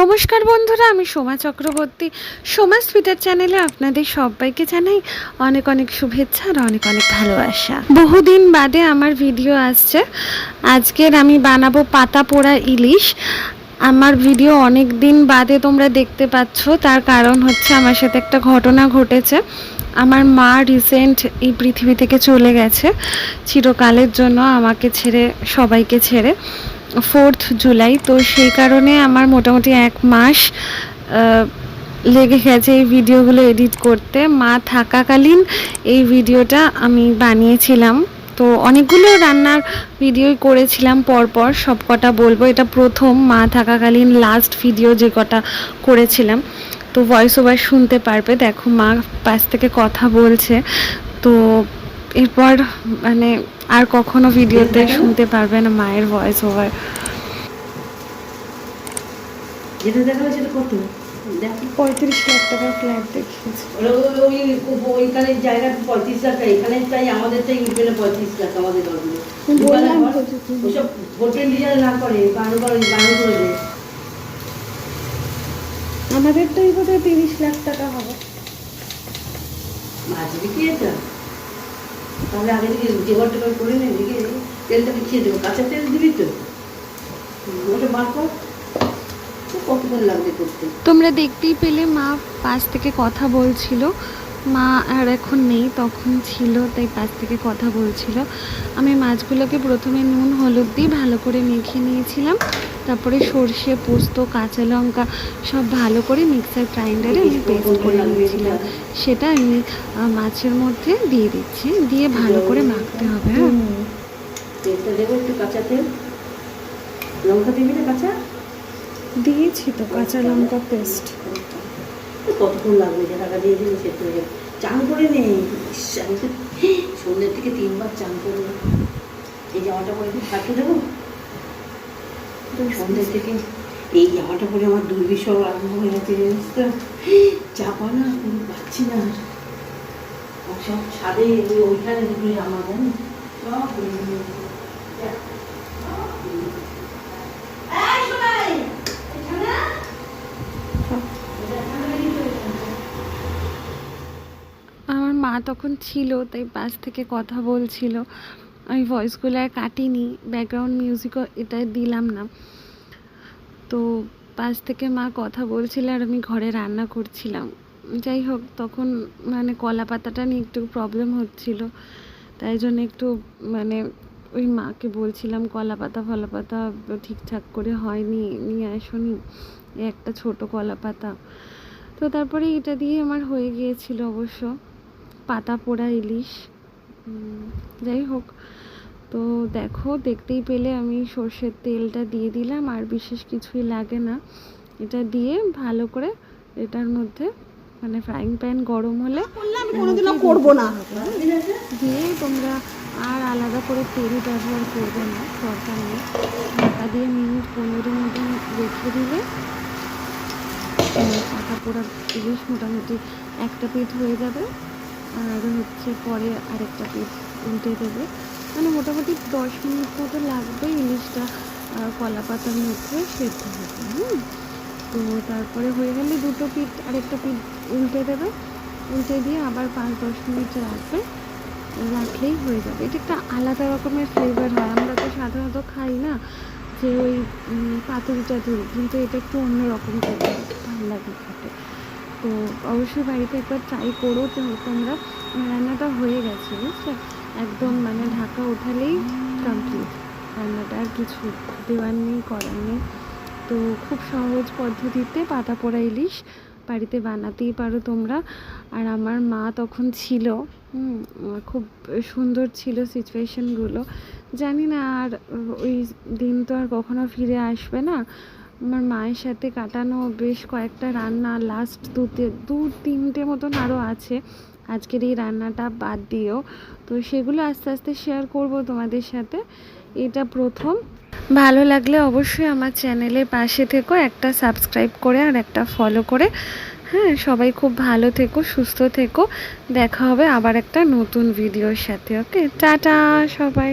নমস্কার বন্ধুরা, আমি সোমা চক্রবর্তী। সোমা সুইটার চ্যানেলে আপনাদের সবাইকে জানাই অনেক অনেক শুভেচ্ছা আর অনেক অনেক ভালোবাসা। বহুদিন বাদে আমার ভিডিও আসছে। আজকের আমি বানাবো পাতা পোড়া ইলিশ। আমার ভিডিও অনেক দিন বাদে তোমরা দেখতে পাচ্ছ, তার কারণ হচ্ছে আমার সাথে একটা ঘটনা ঘটেছে। আমার মা রিসেন্ট এই পৃথিবী থেকে চলে গেছে, চিরকালের জন্য আমাকে ছেড়ে, সবাইকে ছেড়ে। ফোর্থ জুলাই, তো সেই কারণে আমার মোটামুটি এক মাস লেগে গেছে এই ভিডিওগুলো এডিট করতে। মা থাকাকালীন এই ভিডিওটা আমি বানিয়েছিলাম। তো অনেকগুলো রান্নার ভিডিওই করেছিলাম পরপর, সব কটা বলব। এটা প্রথম মা থাকাকালীন লাস্ট ভিডিও যে কটা করেছিলাম। তো ভয়েস ওভার শুনতে পারবে। দেখো মা পাশ থেকে কথা বলছে। তো এরপর মানে আর কখনো ভিডিওতে শুনতে পারবে না মায়ের ভয়েস ওভার যেটা দেখা সেটা কত পঁয়ত্রিশ লাখ টাকার ফ্ল্যাট দেখিয়েছে। ওই- ওই ওইখানে জায়গা পঁয়ত্রিশ লাখ এখানে চাই আমাদের পঁয়ত্রিশ লাখ ঘরগুলো তো যে তুমি- ওসব হোটেল ডিজাইন না করে বানু করে বানু করে দেয়। আমাদের তো এই বোধহয় তিরিশ লাখ টাকা হবে। মাছ বিক্রি এটা তাহলে আগে থেকে জোগাড় টোগাড় করে নে দিকে তেলটা বিছিয়ে দেবো। কাঁচা তেল দিবি তো? ওটা বার কর। তোমরা দেখতেই পেলে, মা পাশ থেকে কথা বলছিল। মা আর এখন নেই, তখন ছিল, তাই পাশ থেকে কথা বলছিল। আমি মাছগুলোকে প্রথমে নুন, হলুদ দিয়ে ভালো করে মেখে নিয়েছিলাম। তারপরে সর্ষে পোস্ত কাঁচা লঙ্কা সব ভালো করে মিক্সার গ্রাইন্ডারে আমি পেস্ট করে নিয়েছিলাম। সেটা আমি মাছের মধ্যে দিয়ে দিচ্ছি। দিয়ে ভালো করে মাখতে হবে হ্যাঁ? তেলটা দেবো একটু কাঁচা তেল। লঙ্কা দিবি না কাঁচা? দিয়েছি তো কাঁচা লঙ্কা পেস্ট। কতক্ষণ লাগবে? যে টাকা দিয়ে দিলে সেদ্ধ হয়ে যাবে। চান করে নেই সন্ধ্যের থেকে তিনবার চান করে এই জামাটা পরে দেবো? সন্ধ্যের থেকে এই জামাটা পরে আমার দুর্বিষহ আরম্ভ হয়ে গেছে, জানিস তো? চাপা না, কোনো পাচ্ছি না সব ছাদে ওইখানে দুটো জামা জানি সব মা তখন ছিল, তাই পাশ থেকে কথা বলছিল। আমি ভয়েসগুলো আর কাটিনি ব্যাকগ্রাউন্ড মিউজিকও এটা দিলাম না। তো পাশ থেকে মা কথা বলছিল আর আমি ঘরে রান্না করছিলাম। যাই হোক, তখন মানে কলা পাতাটা নিয়ে একটু প্রবলেম হচ্ছিল। তাই জন্য একটু মানে ওই মাকে বলছিলাম কলা পাতা ফলা পাতা ঠিকঠাক করে হয়নি, নিয়ে আসনি একটা ছোট কলা পাতা তো তারপরে এটা দিয়ে আমার হয়ে গিয়েছিল অবশ্য। পাতা পোড়া ইলিশ। যাই হোক। তো দেখো দেখতেই পেলে আমি সর্ষের তেলটা দিয়ে দিলাম আর বিশেষ কিছুই লাগে না। এটা দিয়ে ভালো করে এটার মধ্যে মানে ফ্রাইং প্যান গরম হলে আমি কোনোদিনও করব না। দিয়ে তোমরা আর আলাদা করে তেল ব্যবহার করবে না দরকার নেই। ঢাকা দিয়ে মিনিট পনেরো মতন রেখে দিলে পাতা পোড়া ইলিশ মোটামুটি একটা পিঠ হয়ে যাবে। আর হচ্ছে পরে আরেকটা পিস উল্টে দেবে। মানে মোটামুটি দশ মিনিট মতো লাগবে ইলিশটা কলা পাতার মধ্যে সেদ্ধ হবে হুম? তো তারপরে হয়ে গেলে দুটো পিঠ আরেকটা পিঠ উল্টে দেবে। উল্টে দিয়ে আবার পাঁচ দশ মিনিট রাখবে। রাখলেই হয়ে যাবে। এটা একটা আলাদা রকমের ফ্লেভার হয়। আমরা তো সাধারণত খাই না যে ওই পাতুরিটা ধরি, কিন্তু এটা একটু অন্যরকম ভালো লাগে খেতে। তো অবশ্যই বাড়িতে একবার ট্রাই করো তো তোমরা আমার রান্নাটা হয়ে গেছে বুঝছ একদম মানে ঢাকা ওঠালেই কমপ্লিট রান্নাটা আর কিছু দেওয়ার নেই, করার নেই। তো খুব সহজ পদ্ধতিতে পাতা পোড়া ইলিশ বাড়িতে বানাতেই পারো তোমরা। আর আমার মা তখন ছিল খুব সুন্দর ছিল সিচুয়েশনগুলো জানি না আর ওই দিন তো আর কখনো ফিরে আসবে না। আমার মায়ের সাথে কাটানো বেশ কয়েকটা রান্না লাস্ট দু দু তিনটে মতন আরও আছে। আজকের এই রান্নাটা বাদ দিয়েও তো সেগুলো আস্তে আস্তে শেয়ার করব তোমাদের সাথে। এটা প্রথম। ভালো লাগলে অবশ্যই আমার চ্যানেলের পাশে থেকো, একটা সাবস্ক্রাইব করে আর একটা ফলো করে। হ্যাঁ সবাই খুব ভালো থেকো, সুস্থ থেকো। দেখা হবে আবার একটা নতুন ভিডিওর সাথে ওকে টাটা সবাই।